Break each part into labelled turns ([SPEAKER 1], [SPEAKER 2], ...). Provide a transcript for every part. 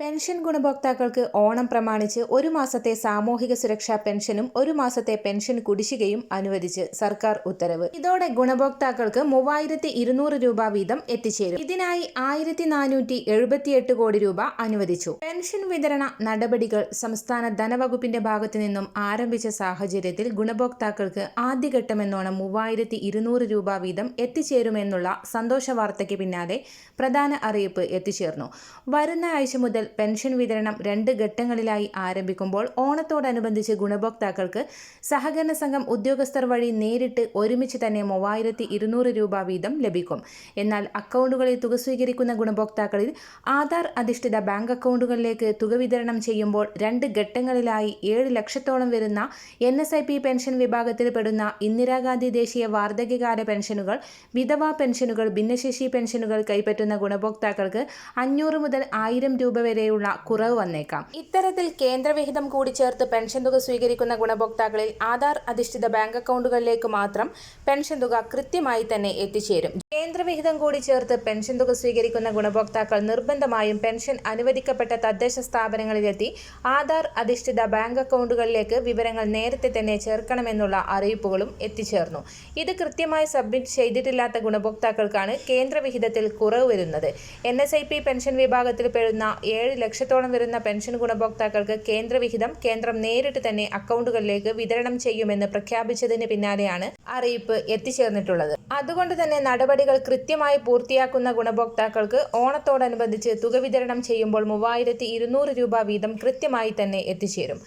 [SPEAKER 1] Pension ഗുണഭോക്താക്കൾക്ക് ഓണം പ്രമാണിച്ച് ഒരു മാസത്തെ സാമൂഹിക സുരക്ഷാ പെൻഷനും ഒരു മാസത്തെ പെൻഷൻ കുടിശ്ശികയും അനുവദിച്ച് സർക്കാർ ഉത്തരവ്. ഇതോടെ ഗുണഭോക്താക്കൾക്ക് മൂവായിരത്തി ഇരുന്നൂറ് രൂപ വീതം എത്തിച്ചേരും. ഇതിനായി ആയിരത്തി നാനൂറ്റി എഴുപത്തിയെട്ട് കോടി രൂപ അനുവദിച്ചു. പെൻഷൻ വിതരണ നടപടികൾ സംസ്ഥാന ധനവകുപ്പിന്റെ ഭാഗത്തു നിന്നും ആരംഭിച്ച സാഹചര്യത്തിൽ ഗുണഭോക്താക്കൾക്ക് ആദ്യഘട്ടമെന്നോണം മൂവായിരത്തി ഇരുന്നൂറ് രൂപ വീതം എത്തിച്ചേരുമെന്നുള്ള സന്തോഷ വാർത്തയ്ക്ക് പിന്നാലെ പ്രധാന അറിയിപ്പ് എത്തിച്ചേർന്നു. വരുന്ന ആഴ്ച മുതൽ പെൻഷൻ വിതരണം രണ്ട് ഘട്ടങ്ങളിലായി ആരംഭിക്കുമ്പോൾ ഓണത്തോടനുബന്ധിച്ച് ഗുണഭോക്താക്കൾക്ക് സഹകരണ സംഘം ഉദ്യോഗസ്ഥർ വഴി നേരിട്ട് ഒരുമിച്ച് തന്നെ മൂവായിരത്തി ഇരുന്നൂറ് രൂപ വീതം ലഭിക്കും. എന്നാൽ അക്കൗണ്ടുകളിൽ തുക സ്വീകരിക്കുന്ന ഗുണഭോക്താക്കളിൽ ആധാർ അധിഷ്ഠിത ബാങ്ക് അക്കൗണ്ടുകളിലേക്ക് തുക വിതരണം ചെയ്യുമ്പോൾ രണ്ട് ഘട്ടങ്ങളിലായി ഏഴ് ലക്ഷത്തോളം വരുന്ന N S I P pension വിഭാഗത്തിൽ പെടുന്ന ഇന്ദിരാഗാന്ധി ദേശീയ വാർദ്ധക്യകാല പെൻഷനുകൾ വിധവാ പെൻഷനുകൾ ഭിന്നശേഷി പെൻഷനുകൾ കൈപ്പറ്റുന്ന ഗുണഭോക്താക്കൾക്ക് അഞ്ഞൂറ് മുതൽ ആയിരം രൂപ വരെയുള്ള കുറവ് വന്നേക്കാം. ഇത്തരത്തിൽ കേന്ദ്രവിഹിതം കൂടി ചേർത്ത് പെൻഷൻ തുക സ്വീകരിക്കുന്ന ഗുണഭോക്താക്കളിൽ ആധാർ അധിഷ്ഠിത ബാങ്ക് അക്കൗണ്ടുകളിലേക്ക് മാത്രം പെൻഷൻ തുക കൃത്യമായി തന്നെ എത്തിച്ചേരും. കേന്ദ്രവിഹിതം കൂടി ചേർത്ത് പെൻഷൻ തുക സ്വീകരിക്കുന്ന ഗുണഭോക്താക്കൾ നിർബന്ധമായും പെൻഷൻ അനുവദിക്കപ്പെട്ട തദ്ദേശ സ്ഥാപനങ്ങളിലെത്തി ആധാർ അധിഷ്ഠിത ബാങ്ക് അക്കൗണ്ടുകളിലേക്ക് വിവരങ്ങൾ നേരത്തെ തന്നെ ചേർക്കണമെന്നുള്ള അറിയിപ്പുകളും എത്തിച്ചേർന്നു. ഇത് കൃത്യമായി സബ്മിറ്റ് ചെയ്തിട്ടില്ലാത്ത ഗുണഭോക്താക്കൾക്കാണ് കേന്ദ്രവിഹിതത്തിൽ കുറവ് വരുന്നത്. N S I P pension വിഭാഗത്തിൽ പെടുന്ന ഏഴ് ലക്ഷത്തോളം വരുന്ന പെൻഷൻ ഗുണഭോക്താക്കൾക്ക് കേന്ദ്രവിഹിതം കേന്ദ്രം നേരിട്ട് തന്നെ അക്കൗണ്ടുകളിലേക്ക് വിതരണം ചെയ്യുമെന്ന് പ്രഖ്യാപിച്ചതിന് പിന്നാലെയാണ് അറിയിപ്പ് എത്തിച്ചേർന്നിട്ടുള്ളത്. അതുകൊണ്ട് തന്നെ നടപടികൾ കൃത്യമായി പൂർത്തിയാക്കുന്ന ഗുണഭോക്താക്കൾക്ക് ഓണത്തോടനുബന്ധിച്ച് തുക വിതരണം ചെയ്യുമ്പോൾ മൂവായിരത്തി രൂപ വീതം കൃത്യമായി തന്നെ എത്തിച്ചേരും.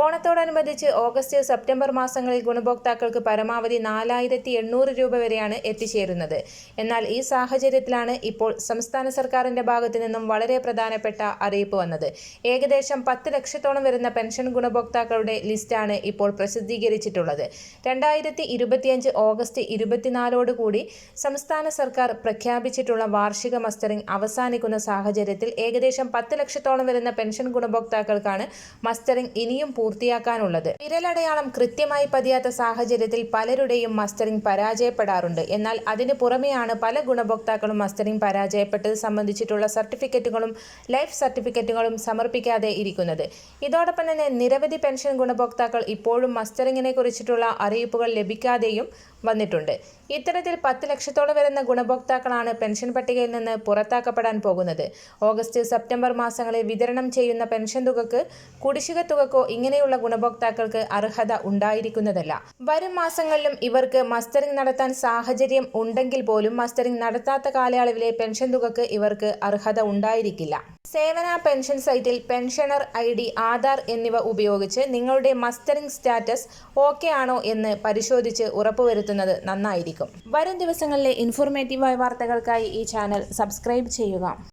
[SPEAKER 1] ഓണത്തോടനുബന്ധിച്ച് ഓഗസ്റ്റ് സെപ്റ്റംബർ മാസങ്ങളിൽ ഗുണഭോക്താക്കൾക്ക് പരമാവധി നാലായിരത്തി എണ്ണൂറ് രൂപ വരെയാണ് എത്തിച്ചേരുന്നത്. എന്നാൽ ഈ സാഹചര്യത്തിലാണ് ഇപ്പോൾ സംസ്ഥാന സർക്കാരിന്റെ ഭാഗത്തു നിന്നും വളരെ പ്രധാനപ്പെട്ട അറിയിപ്പ് വന്നത്. ഏകദേശം പത്ത് ലക്ഷത്തോളം വരുന്ന പെൻഷൻ ഗുണഭോക്താക്കളുടെ ലിസ്റ്റാണ് ഇപ്പോൾ പ്രസിദ്ധീകരിച്ചിട്ടുള്ളത്. രണ്ടായിരത്തി ഇരുപത്തിയഞ്ച് ഓഗസ്റ്റ് ഇരുപത്തിനാലോടുകൂടി സംസ്ഥാന സർക്കാർ പ്രഖ്യാപിച്ചിട്ടുള്ള വാർഷിക മസ്റ്ററിംഗ് അവസാനിക്കുന്ന സാഹചര്യത്തിൽ ഏകദേശം പത്ത് ലക്ഷത്തോളം വരുന്ന പെൻഷൻ ഗുണഭോക്താക്കൾക്കാണ് മസ്റ്ററിംഗ് ഇനിയും പൂർത്തിയാക്കാനുള്ളത്. വിരലടയാളം കൃത്യമായി പതിയാത്ത സാഹചര്യത്തിൽ പലരുടെയും മസ്റ്ററിംഗ് പരാജയപ്പെടാറുണ്ട്. എന്നാൽ അതിന് പുറമെയാണ് പല ഗുണഭോക്താക്കളും മസ്റ്ററിംഗ് പരാജയപ്പെട്ടത് സംബന്ധിച്ചിട്ടുള്ള സർട്ടിഫിക്കറ്റുകളും ലൈഫ് സർട്ടിഫിക്കറ്റുകളും സമർപ്പിക്കാതെ ഇരിക്കുന്നത്. ഇതോടൊപ്പം തന്നെ നിരവധി പെൻഷൻ ഗുണഭോക്താക്കൾ ഇപ്പോഴും മസ്റ്ററിങ്ങിനെ കുറിച്ചിട്ടുള്ള അറിയിപ്പുകൾ ലഭിക്കാതെയും വന്നിട്ടുണ്ട്. ഇത്തരത്തിൽ പത്ത് ലക്ഷത്തോളം വരുന്ന ഗുണഭോക്താക്കളാണ് പെൻഷൻ പട്ടികയിൽ നിന്ന് പുറത്താക്കപ്പെടാൻ പോകുന്നത്. ഓഗസ്റ്റ് സെപ്റ്റംബർ മാസങ്ങളിൽ വിതരണം ചെയ്യുന്ന പെൻഷൻ തുകക്ക് കുടിശ്ശിക തുകക്കോ ഇങ്ങനെയുള്ള ഗുണഭോക്താക്കൾക്ക് അർഹത ഉണ്ടായിരിക്കുന്നതല്ല. വരും മാസങ്ങളിലും ഇവർക്ക് മസ്റ്ററിംഗ് നടത്താൻ സാഹചര്യം ഉണ്ടെങ്കിൽ പോലും മസ്റ്ററിംഗ് നടത്താത്ത കാലയളവിലെ പെൻഷൻ തുകക്ക് ഇവർക്ക് അർഹത ഉണ്ടായിരിക്കില്ല. സേവന പെൻഷൻ സൈറ്റിൽ പെൻഷനർ ഐ ഡി ആധാർ എന്നിവ ഉപയോഗിച്ച് നിങ്ങളുടെ മസ്റ്ററിംഗ് സ്റ്റാറ്റസ് ഓക്കെ ആണോ എന്ന് പരിശോധിച്ച് ഉറപ്പുവരുത്തുന്നത് നന്നായിരിക്കും. വരും ദിവസങ്ങളിലെ ഇൻഫോർമേറ്റീവായ വാർത്തകൾക്കായി ഈ ചാനൽ സബ്സ്ക്രൈബ് ചെയ്യുക.